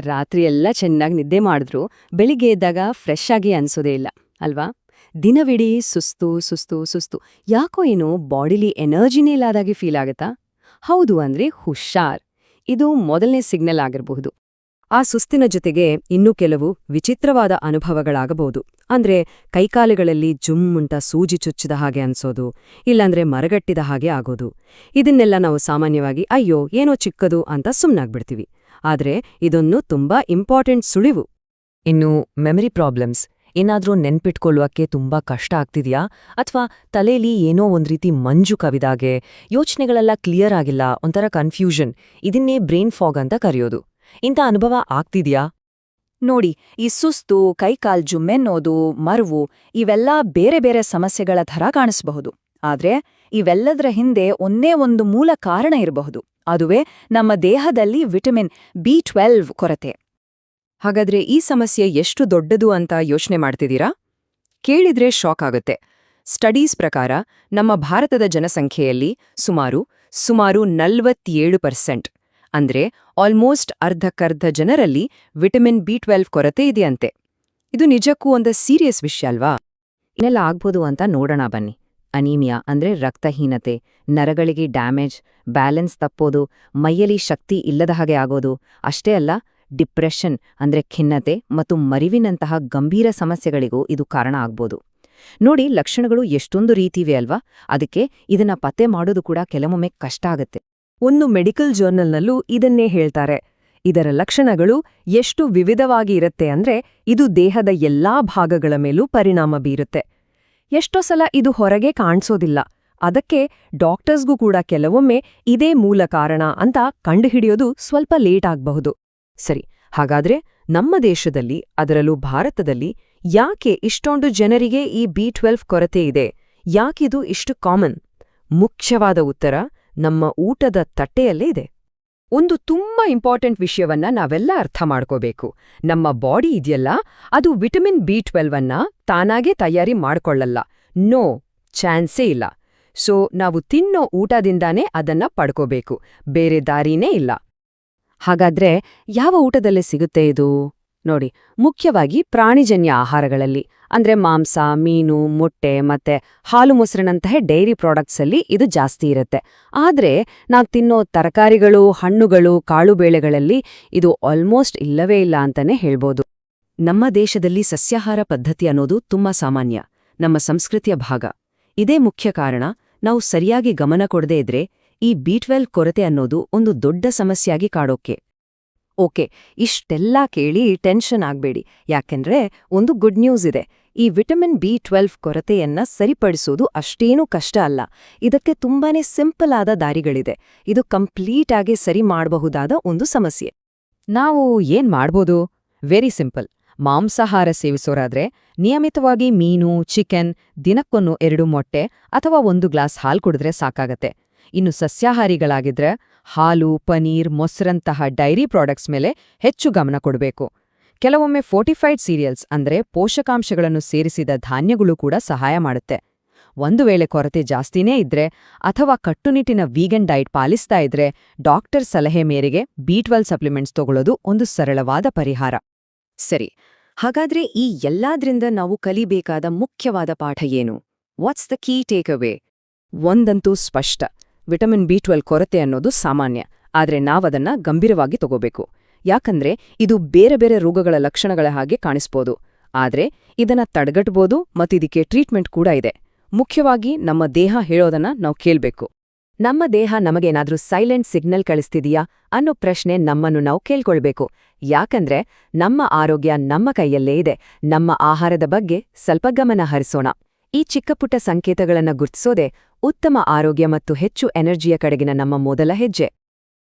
ರಾತ್ರಿ ಎಲ್ಲ ಚೆನ್ನಾಗಿ ನಿದ್ದೆ ಮಾಡಿದ್ರು, ಬೆಳಿಗ್ಗೆ ಎದ್ದಾಗ ಫ್ರೆಶ್ ಆಗಿ ಅನ್ಸೋದೇ ಇಲ್ಲ, ಅಲ್ವಾ? ದಿನವಿಡೀ ಸುಸ್ತು ಸುಸ್ತು ಸುಸ್ತು. ಯಾಕೋ ಏನು ಬಾಡಿಲಿ ಎನರ್ಜಿನೇ ಇಲ್ಲದಾಗಿ ಫೀಲ್ ಆಗತ್ತಾ? ಹೌದು ಅಂದ್ರೆ ಹುಷಾರ್. ಇದು ಮೊದಲನೇ ಸಿಗ್ನಲ್ ಆಗಿರಬಹುದು. ಆ ಸುಸ್ತಿನ ಜೊತೆಗೆ ಇನ್ನೂ ಕೆಲವು ವಿಚಿತ್ರವಾದ ಅನುಭವಗಳಾಗಬಹುದು. ಅಂದ್ರೆ ಕೈಕಾಲುಗಳಲ್ಲಿ ಜುಮ್ಮುಂಟ ಸೂಜಿ ಚುಚ್ಚಿದ ಹಾಗೆ ಅನ್ಸೋದು, ಇಲ್ಲಾಂದ್ರೆ ಮರಗಟ್ಟಿದ ಹಾಗೆ ಆಗೋದು. ಇದನ್ನೆಲ್ಲ ನಾವು ಸಾಮಾನ್ಯವಾಗಿ, ಅಯ್ಯೋ, ಏನೋ ಚಿಕ್ಕದು ಅಂತ ಸುಮ್ನಾಗ್ಬಿಡ್ತೀವಿ. ಆದ್ರೆ ಇದೊಂದು ತುಂಬಾ ಇಂಪಾರ್ಟೆಂಟ್ ಸುಳಿವು. ಇನ್ನು ಮೆಮರಿ ಪ್ರಾಬ್ಲಮ್ಸ್ ಏನಾದ್ರೂ ನೆನ್ಪಿಟ್ಕೊಳ್ಳುವಕ್ಕೆ ತುಂಬಾ ಕಷ್ಟ ಆಗ್ತಿದ್ಯಾ? ಅಥವಾ ತಲೆಯಲ್ಲಿ ಏನೋ ಒಂದ್ ರೀತಿ ಮಂಜು ಕವಿದಾಗೆ ಯೋಚನೆಗಳೆಲ್ಲ ಕ್ಲಿಯರ್ ಆಗಿಲ್ಲ ಒಂಥರ ಕನ್ಫ್ಯೂಷನ್ ಇದನ್ನೇ ಬ್ರೈನ್ ಫಾಗ್ ಅಂತ ಕರೆಯೋದು. ಇಂಥ ಅನುಭವ ಆಗ್ತಿದ್ಯಾ? ನೋಡಿ ಈ ಸುಸ್ತು ಕೈಕಾಲ್ ಜುಮ್ಮೆನ್ನೋದು ಮರುವು ಇವೆಲ್ಲ ಬೇರೆ ಬೇರೆ ಸಮಸ್ಯೆಗಳ ಥರ ಕಾಣಿಸಬಹುದು. ಆದ್ರೆ ಇವೆಲ್ಲದರ ಹಿಂದೆ ಒಂದೇ ಒಂದು ಮೂಲ ಕಾರಣ ಇರಬಹುದು. ಅದುವೇ ನಮ್ಮ ದೇಹದಲ್ಲಿ ವಿಟಮಿನ್ ಬಿ ಟ್ವೆಲ್ವ್ ಕೊರತೆ. ಹಾಗಾದ್ರೆ ಈ ಸಮಸ್ಯೆ ಎಷ್ಟು ದೊಡ್ಡದು ಅಂತ ಯೋಚನೆ ಮಾಡ್ತಿದ್ದೀರಾ? ಕೇಳಿದ್ರೆ ಶಾಕ್ ಆಗುತ್ತೆ. ಸ್ಟಡೀಸ್ ಪ್ರಕಾರ ನಮ್ಮ ಭಾರತದ ಜನಸಂಖ್ಯೆಯಲ್ಲಿ ಸುಮಾರು ಸುಮಾರು ನಲ್ವತ್ತೇಳು ಪರ್ಸೆಂಟ್, ಅಂದ್ರೆ ಆಲ್ಮೋಸ್ಟ್ ಅರ್ಧಕ್ಕರ್ಧ ಜನರಲ್ಲಿ ವಿಟಮಿನ್ ಬಿ ಟ್ವೆಲ್ವ್ ಕೊರತೆ ಇದೆಯಂತೆ. ಇದು ನಿಜಕ್ಕೂ ಒಂದು ಸೀರಿಯಸ್ ವಿಷಯ ಅಲ್ವಾ? ಇನ್ನೆಲ್ಲ ಆಗ್ಬೋದು ಅಂತ ನೋಡೋಣ ಬನ್ನಿ. ಅನೀಮಿಯಾ ಅಂದ್ರೆ ರಕ್ತಹೀನತೆ, ನರಗಳಿಗೆ ಡ್ಯಾಮೇಜ್, ಬ್ಯಾಲೆನ್ಸ್ ತಪ್ಪೋದು, ಮೈಯಲ್ಲಿ ಶಕ್ತಿ ಇಲ್ಲದ ಹಾಗೆ ಆಗೋದು, ಅಷ್ಟೇ ಅಲ್ಲ, ಡಿಪ್ರೆಷನ್ ಅಂದ್ರೆ ಖಿನ್ನತೆ ಮತ್ತು ಮರಿವಿನಂತಹ ಗಂಭೀರ ಸಮಸ್ಯೆಗಳಿಗೂ ಇದು ಕಾರಣ ಆಗ್ಬೋದು. ನೋಡಿ, ಲಕ್ಷಣಗಳು ಎಷ್ಟೊಂದು ರೀತಿವೆ ಅಲ್ವಾ? ಅದಕ್ಕೆ ಇದನ್ನ ಪತ್ತೆ ಮಾಡೋದು ಕೂಡ ಕೆಲವೊಮ್ಮೆ ಕಷ್ಟ ಆಗತ್ತೆ. ಒಂದು ಮೆಡಿಕಲ್ ಜರ್ನಲ್ನಲ್ಲೂ ಇದನ್ನೇ ಹೇಳ್ತಾರೆ. ಇದರ ಲಕ್ಷಣಗಳು ಎಷ್ಟು ವಿವಿಧವಾಗಿ ಇರುತ್ತೆ ಅಂದ್ರೆ ಇದು ದೇಹದ ಎಲ್ಲಾ ಭಾಗಗಳ ಮೇಲೂ ಪರಿಣಾಮ ಬೀರುತ್ತೆ. ಎಷ್ಟೋ ಸಲ ಇದು ಹೊರಗೆ ಕಾಣಿಸೋದಿಲ್ಲ. ಅದಕ್ಕೆ ಡಾಕ್ಟರ್ಸ್ಗೂ ಕೂಡ ಕೆಲವೊಮ್ಮೆ ಇದೇ ಮೂಲ ಕಾರಣ ಅಂತ ಕಂಡುಹಿಡಿಯೋದು ಸ್ವಲ್ಪ ಲೇಟ್ ಆಗಬಹುದು. ಸರಿ, ಹಾಗಾದ್ರೆ ನಮ್ಮ ದೇಶದಲ್ಲಿ, ಅದರಲ್ಲೂ ಭಾರತದಲ್ಲಿ ಯಾಕೆ ಇಷ್ಟೊಂದು ಜನರಿಗೆ ಈ ಬಿ ಟ್ವೆಲ್ವ್ ಕೊರತೆ ಇದೆ? ಯಾಕಿದು ಇಷ್ಟು ಕಾಮನ್? ಮುಖ್ಯವಾದ ಉತ್ತರ ನಮ್ಮ ಊಟದ ತಟ್ಟೆಯಲ್ಲೇ ಇದೆ. ಒಂದು ತುಂಬಾ ಇಂಪಾರ್ಟೆಂಟ್ ವಿಷಯವನ್ನ ನಾವೆಲ್ಲ ಅರ್ಥ ಮಾಡ್ಕೋಬೇಕು. ನಮ್ಮ ಬಾಡಿ ಇದೆಯಲ್ಲ, ಅದು ವಿಟಮಿನ್ ಬಿ ಟ್ವೆಲ್ವನ್ನ ತಾನಾಗೇ ತಯಾರಿ ಮಾಡ್ಕೊಳ್ಳಲ್ಲ. ನೋ ಚಾನ್ಸೇ ಇಲ್ಲ. ಸೊ, ನಾವು ತಿನ್ನೋ ಊಟದಿಂದಾನೇ ಅದನ್ನ ಪಡ್ಕೋಬೇಕು. ಬೇರೆ ದಾರಿನೇ ಇಲ್ಲ. ಹಾಗಾದ್ರೆ ಯಾವ ಊಟದಲ್ಲೇ ಸಿಗುತ್ತೆ ಇದು? ನೋಡಿ, ಮುಖ್ಯವಾಗಿ ಪ್ರಾಣಿಜನ್ಯ ಆಹಾರಗಳಲ್ಲಿ. ಅಂದ್ರೆ ಮಾಂಸ, ಮೀನು, ಮೊಟ್ಟೆ ಮತ್ತೆ ಹಾಲು ಮೊಸರಿನಂತಹ ಡೈರಿ ಪ್ರಾಡಕ್ಟ್ಸಲ್ಲಿ ಇದು ಜಾಸ್ತಿ ಇರುತ್ತೆ. ಆದ್ರೆ ನಾವು ತಿನ್ನೋ ತರಕಾರಿಗಳು, ಹಣ್ಣುಗಳು ಕಾಳುಬೇಳೆಗಳಲ್ಲಿ ಇದು ಆಲ್ಮೋಸ್ಟ್ ಇಲ್ಲವೇ ಇಲ್ಲ ಅಂತಾನೆ ಹೇಳ್ಬೋದು. ನಮ್ಮ ದೇಶದಲ್ಲಿ ಸಸ್ಯಾಹಾರ ಪದ್ಧತಿ ಅನ್ನೋದು ತುಂಬಾ ಸಾಮಾನ್ಯ. ನಮ್ಮ ಸಂಸ್ಕೃತಿಯ ಭಾಗ. ಇದೇ ಮುಖ್ಯ ಕಾರಣ, ನಾವು ಸರಿಯಾಗಿ ಗಮನ ಕೊಡದೇ ಇದ್ರೆ ಈ ಬಿ ಟ್ವೆಲ್ ಕೊರತೆ ಅನ್ನೋದು ಒಂದು ದೊಡ್ಡ ಸಮಸ್ಯೆಯಾಗಿ ಕಾಡೋಕೆ. ಓಕೆ, ಇಷ್ಟೆಲ್ಲ ಕೇಳಿ ಟೆನ್ಷನ್ ಆಗಬೇಡಿ. ಯಾಕೆಂದ್ರೆ ಒಂದು ಗುಡ್ ನ್ಯೂಸ್ ಇದೆ. ಈ ವಿಟಮಿನ್ ಬಿ ಟ್ವೆಲ್ವ್ ಕೊರತೆಯನ್ನ ಸರಿಪಡಿಸೋದು ಅಷ್ಟೇನೂ ಕಷ್ಟ ಅಲ್ಲ. ಇದಕ್ಕೆ ತುಂಬಾನೇ ಸಿಂಪಲ್ ಆದ ದಾರಿಗಳಿದೆ. ಇದು ಕಂಪ್ಲೀಟ್ ಆಗಿ ಸರಿ ಮಾಡಬಹುದಾದ ಒಂದು ಸಮಸ್ಯೆ. ನಾವು ಏನ್ ಮಾಡ್ಬೋದು? Very simple. ಮಾಂಸಾಹಾರ ಸೇವಿಸೋರಾದ್ರೆ ನಿಯಮಿತವಾಗಿ ಮೀನು, ಚಿಕನ್, ದಿನಕ್ಕೊಂದು ಎರಡು ಮೊಟ್ಟೆ ಅಥವಾ ಒಂದು ಗ್ಲಾಸ್ ಹಾಲು ಕುಡಿದ್ರೆ ಸಾಕಾಗತ್ತೆ. ಇನ್ನು ಸಸ್ಯಾಹಾರಿಗಳಾಗಿದ್ರೆ ಹಾಲು, ಪನೀರ್, ಮೊಸರಂತಹ ಡೈರಿ ಪ್ರಾಡಕ್ಟ್ಸ್ ಮೇಲೆ ಹೆಚ್ಚು ಗಮನ ಕೊಡಬೇಕು. ಕೆಲವೊಮ್ಮೆ ಫೋರ್ಟಿಫೈಡ್ ಸೀರಿಯಲ್ಸ್ ಅಂದ್ರೆ ಪೋಷಕಾಂಶಗಳನ್ನು ಸೇರಿಸಿದ ಧಾನ್ಯಗಳು ಕೂಡ ಸಹಾಯ ಮಾಡುತ್ತೆ. ಒಂದು ವೇಳೆ ಕೊರತೆ ಜಾಸ್ತಿನೇ ಇದ್ರೆ ಅಥವಾ ಕಟ್ಟುನಿಟ್ಟಿನ ವೀಗನ್ ಡೈಟ್ ಪಾಲಿಸ್ತಾ ಇದ್ರೆ ಡಾಕ್ಟರ್ ಸಲಹೆ ಮೇರೆಗೆ ಬಿ ಟ್ವೆಲ್ ಸಪ್ಲಿಮೆಂಟ್ಸ್ ತಗೊಳ್ಳೋದು ಒಂದು ಸರಳವಾದ ಪರಿಹಾರ. ಸರಿ, ಹಾಗಾದ್ರೆ ಈ ಎಲ್ಲಾದ್ರಿಂದ ನಾವು ಕಲಿಬೇಕಾದ ಮುಖ್ಯವಾದ ಪಾಠ ಏನು? What's the key takeaway ಒಂದಂತೂ ಸ್ಪಷ್ಟ. ವಿಟಮಿನ್ ಬಿ ಟ್ವೆಲ್ ಕೊರತೆ ಅನ್ನೋದು ಸಾಮಾನ್ಯ, ಆದ್ರೆ ನಾವದನ್ನ ಗಂಭೀರವಾಗಿ ತಗೋಬೇಕು. ಯಾಕಂದ್ರೆ ಇದು ಬೇರೆ ಬೇರೆ ರೋಗಗಳ ಲಕ್ಷಣಗಳ ಹಾಗೆ ಕಾಣಿಸ್ಬೋದು. ಆದ್ರೆ ಇದನ್ನ ತಡೆಗಟ್ಬೋದು ಮತ್ತಿದಕ್ಕೆ ಟ್ರೀಟ್ಮೆಂಟ್ ಕೂಡ ಇದೆ. ಮುಖ್ಯವಾಗಿ ನಮ್ಮ ದೇಹ ಹೇಳೋದನ್ನ ನಾವು ಕೇಳ್ಬೇಕು. ನಮ್ಮ ದೇಹ ನಮಗೇನಾದ್ರೂ ಸೈಲೆಂಟ್ ಸಿಗ್ನಲ್ ಕಳಿಸ್ತಿದೆಯಾ ಅನ್ನೋ ಪ್ರಶ್ನೆ ನಮ್ಮನ್ನು ನಾವು ಕೇಳ್ಕೊಳ್ಬೇಕು. ಯಾಕಂದ್ರೆ ನಮ್ಮ ಆರೋಗ್ಯ ನಮ್ಮ ಕೈಯಲ್ಲೇ ಇದೆ. ನಮ್ಮ ಆಹಾರದ ಬಗ್ಗೆ ಸ್ವಲ್ಪ ಗಮನ ಹರಿಸೋಣ. ಈ ಚಿಕ್ಕಪುಟ್ಟ ಸಂಕೇತಗಳನ್ನು ಗುರ್ತಿಸೋದೆ ಉತ್ತಮ ಆರೋಗ್ಯ ಮತ್ತು ಹೆಚ್ಚು ಎನರ್ಜಿಯ ಕಡೆಗಿನ ನಮ್ಮ ಮೊದಲ ಹೆಜ್ಜೆ.